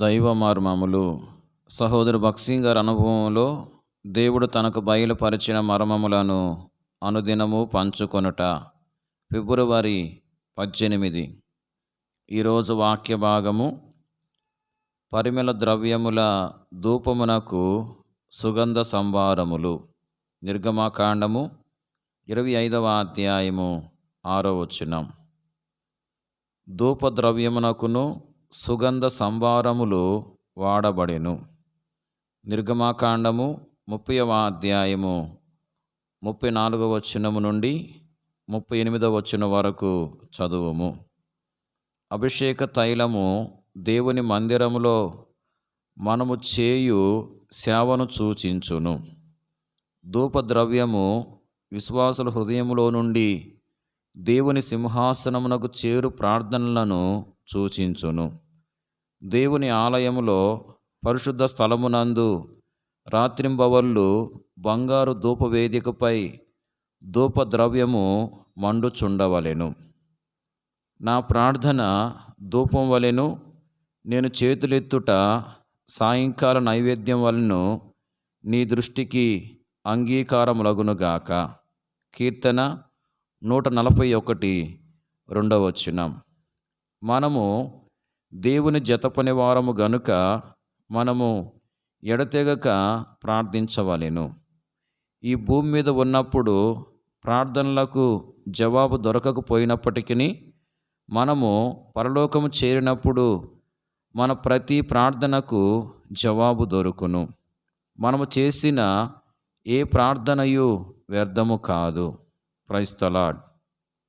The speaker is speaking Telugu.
దైవ మర్మములు సహోదరు భక్సింగ్ గారి అనుభవంలో దేవుడు తనకు బయలుపరిచిన మర్మములను అనుదినము పంచుకొనుట. ఫిబ్రవరి పద్దెనిమిది. ఈరోజు వాక్య భాగము పరిమళ ద్రవ్యముల ధూపమునకు సుగంధ సంవారములు. నిర్గమాకాండము ఇరవై ఐదవ అధ్యాయము ఆరో వచనం. ధూపద్రవ్యమునకును సుగంధ సంభారములు వాడబడెను. నిర్గమాకాండము ముప్పైవ అధ్యాయము ముప్పై నాలుగవ వచనము నుండి ముప్పై ఎనిమిదవ వచనం వరకు చదువుము. అభిషేక తైలము దేవుని మందిరములో మనము చేయు సేవను సూచించును. ధూపద్రవ్యము విశ్వాసుల హృదయములో నుండి దేవుని సింహాసనమునకు చేరు ప్రార్థనలను సూచించును. దేవుని ఆలయములో పరిశుద్ధ స్థలమునందు రాత్రింబవళ్ళు బంగారు ధూపవేదికపై ధూపద్రవ్యము మండుచుండవలెను. నా ప్రార్థన ధూపం వలెను నేను చేతులెత్తుట సాయంకాల నైవేద్యం వలను నీ దృష్టికి అంగీకారములగునుగాక. కీర్తన నూట నలభై ఒకటి రెండవచనం మనము దేవుని జతపని వారము గనుక మనము ఎడతెగక ప్రార్థించవలెను. ఈ భూమి మీద ఉన్నప్పుడు ప్రార్థనలకు జవాబు దొరకకపోయినప్పటికీ మనము పరలోకము చేరినప్పుడు మన ప్రతి ప్రార్థనకు జవాబు దొరుకును. మనము చేసిన ఏ ప్రార్థనయు వ్యర్థము కాదు. క్రైస్తలాడ్